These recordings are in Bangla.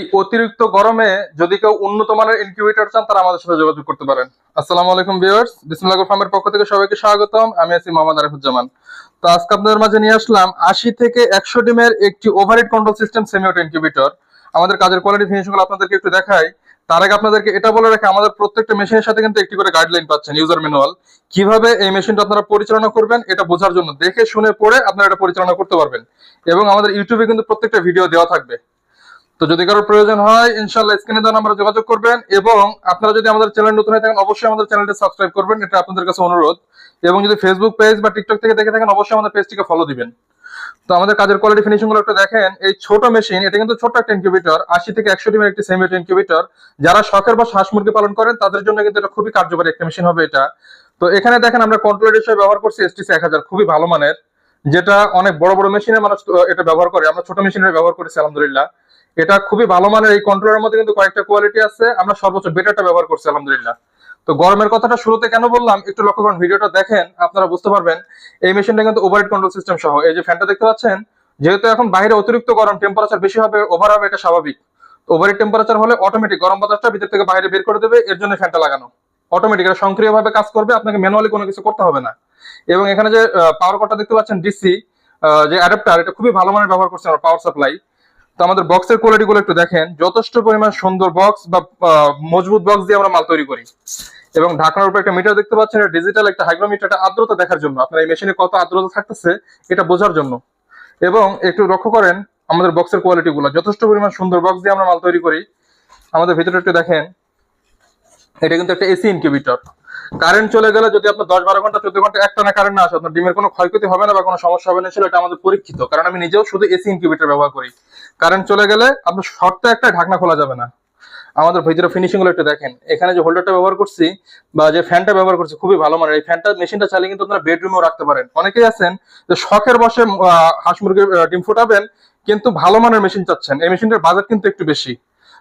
এই অতিরিক্ত গরমে যদি কেউ উন্নত মানের ইনকিউবেটর চান, তারা আমাদের সাথে যোগাযোগ করতে পারেন। আসসালামু আলাইকুম ভিউয়ার্স বিসমিল্লাহ ফার্মের পক্ষ থেকে সবাইকে স্বাগতম। আমি আছি মোহাম্মদ আরিফুজ্জামান তো আজকে আপনাদের মাঝে নিয়ে আসলাম আশি থেকে একশো ডিমের একটি overheat control system semi auto incubator আমাদের কাজের কোয়ালিটি ফিনিশিংগুলো আপনাদেরকে একটু দেখাই। তার আগে আপনাদেরকে এটা বলে রাখি, আমাদের প্রত্যেকটা মেশিনের সাথে কিন্তু একটি করে গাইডলাইন পাচ্ছেন ইউজার ম্যানুয়াল কীভাবে এই মেশিনটা আপনারা পরিচালনা করবেন, এটা বোঝার জন্য দেখে, শুনে, পড়ে আপনারা এটা পরিচালনা করতে পারবেন। এবং আমাদের ইউটিউবে কিন্তু প্রত্যেকটা ভিডিও দেওয়া থাকবে। তো যদি কারোর প্রয়োজন হয় ইনশাল্লাহ স্ক্রিনে দেওয়া নাম্বারে যোগাযোগ করবেন এবং আপনারা যদি আমাদের চ্যানেল নতুন হয়ে থাকেন, অবশ্যই আমাদের চ্যানেলটি সাবস্ক্রাইব করবেন। এটা আপনাদের কাছে অনুরোধ। এবং যদি ফেসবুক পেজ বা টিকটক থেকে দেখে থাকেন, অবশ্যই আমাদের পেজটিকে ফলো দিবেন। তো আমাদের কাজের কোয়ালিটি ফিনিশিংগুলো একটু দেখেন। এই ছোট মেশিন এটা কিন্তু ছোট একটা ইনকিউবেটর আশি থেকে একশো ডিমের একটি সেমি ইনকিউবেটর যারা শখের বা হাঁস মুরগি পালন করেন, তাদের জন্য কিন্তু এটা খুবই কার্যকরী একটা মেশিন হবে এটা। তো এখানে দেখেন আমরা কন্ট্রোলার হিসেবে ব্যবহার করছি এসটিসি এক হাজার, খুবই ভালো মানের। যেটা অনেক বড় বড় মেশিনে মানুষ এটা ব্যবহার করে। আমরা ছোট মেশিনের ব্যবহার করেছি, আলহামদুলিল্লাহ। এটা খুবই ভালো মানের, এই কন্ট্রোলের মধ্যে কিন্তু কয়েকটা কোয়ালিটি আছে। আমরা সর্বোচ্চ বেটারটা ব্যবহার করছি, আলহামদুলিল্লাহ। তো গরমের কথাটা শুরুতে কেন বললাম? একটু লক্ষ্য করুন, ভিডিওটা দেখেন, আপনারা বুঝতে পারবেন। এই মেশিনটা কিন্তু ওভারহেড কন্ট্রোল সিস্টেম সহ। এই যে ফ্যানটা দেখতে পাচ্ছেন, যেহেতু এখন বাইরে অতিরিক্ত গরম টেম্পারেচার বেশি হবে ওভার হবে, এটা স্বাভাবিক। ওভারহিট টেম্পারেচার হলে অটোমেটিক গরম বাতাসটা ভিতর থেকে বাইরে বের করে দেবে, এর জন্য ফ্যানটা লাগানো। অটোমেটিক এটা সক্রিয়ভাবে কাজ করবে, আপনাকে ম্যানুয়ালি কোনো কিছু করতে হবে না। এবং এখানে যে পাওয়ার কটটা দেখতে পাচ্ছেন ডিসি যে অ্যাডাপ্টার এটা খুবই ভালো মানের ব্যবহার করছে আমরা পাওয়ার সাপ্লাই তো আমাদের বক্সের কোয়ালিটি গুলো একটু দেখেন, যথেষ্ট পরিমাণ সুন্দর বক্স বা মজবুত বক্স দিয়ে আমরা মাল তৈরি করি। এবং ঢাকনার উপর একটা মিটার দেখতে পাচ্ছেন ডিজিটাল একটা হাইগ্রোমিটার এটা আর্দ্রতা দেখার জন্য। আপনার এই মেশিনে কত আর্দ্রতা থাকতেছে, এটা বোঝার জন্য। এবং একটু লক্ষ্য করেন, আমাদের বক্সের কোয়ালিটি গুলো, যথেষ্ট পরিমাণ সুন্দর বক্স দিয়ে আমরা মাল তৈরি করি। আমাদের ভিতরে একটু দেখেন এটা কিন্তু একটা এসি ইনকিউবেটর কারেন্ট চলে গেলে যদি আপনার দশ বারো ঘণ্টা, চোদ্দ ঘণ্টা, একটা না কারেন্ট না আসে, আপনার ডিমের কোনো ক্ষয়ক্ষতি হবে না বা কোনো সমস্যা হবে না ছিল এটা আমাদের পরীক্ষিত। কারণ আমি নিজেও শুধু এসি ইনকিউবেটর ব্যবহার করি। কারেন্ট চলে গেলে আপনার শর্তে একটা ঢাকনা খোলা যাবে না। আমাদের ভিতরে ফিনিশিংগুলো একটু দেখেন। এখানে যে হোল্ডারটা ব্যবহার করছি বা যে ফ্যানটা ব্যবহার করছি, খুবই ভালো মানের। এই ফ্যানটা মেশিনটা চালিয়ে কিন্তু আপনারা বেডরুমেও রাখতে পারেন। অনেকেই আছেন যে শখের বসে হাঁস মুরগির ডিম ফোটাবেন, কিন্তু ভালো মানের মেশিন চাচ্ছেন। এই মেশিনটার বাজেট কিন্তু একটু বেশি।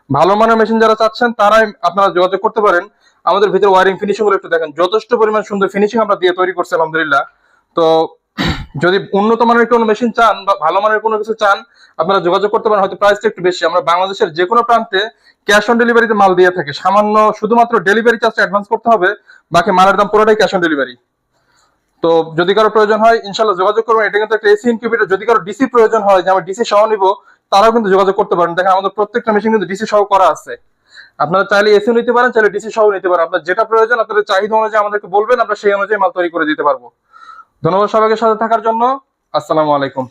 ভালো মানের মেশিন যারা চাচ্ছেন, তারাই আপনারা যোগাযোগ করতে পারেন। আমাদের ভিতরে ওয়ারিং ফিনিশিংগুলো একটু দেখেন। যথেষ্ট পরিমাণ সুন্দর ফিনিশিং আমরা দিয়ে তৈরি করছি, আলহামদুলিল্লাহ। তো, যদি উন্নত মানের কোনো মেশিন চান বা ভালো মানের কোনো কিছু চান, আপনারা যোগাযোগ করতে পারেন। হয়তো প্রাইসটা একটু বেশি। আমরা বাংলাদেশের যে কোনো প্রান্তে ক্যাশ অন ডেলিভারিতে মাল দিয়ে থাকি। সামান্য শুধুমাত্র ডেলিভারি চার্জটা অ্যাডভান্স করতে হবে, বাকি মালের দাম পুরোটাই ক্যাশ অন ডেলিভারি তো, যদি কারও প্রয়োজন হয় ইনশাল্লাহ যোগাযোগ করবেন। এটা কিন্তু একটা এসি ইনকিউবেটর যদি কারও ডিসি প্রয়োজন হয়, যে আমরা ডিসি সহ নিব তারাও কিন্তু যোগাযোগ করতে পারেন। দেখেন আমাদের প্রত্যেকটা মেশিন কিন্তু ডিসি সহ করা আছে। আপনারা চাইলে এসি নিতে পারেন, চাইলে ডিসি সহ নিতে পারেন। আপনার যেটা প্রয়োজন, আপনাদের চাহিদা অনুযায়ী আমাদেরকে বলবেন, আমরা সেই অনুযায়ী মাল তৈরি করে দিতে পারব। ধন্যবাদ সবাইকে সাথে থাকার জন্য। আসসালামু আলাইকুম।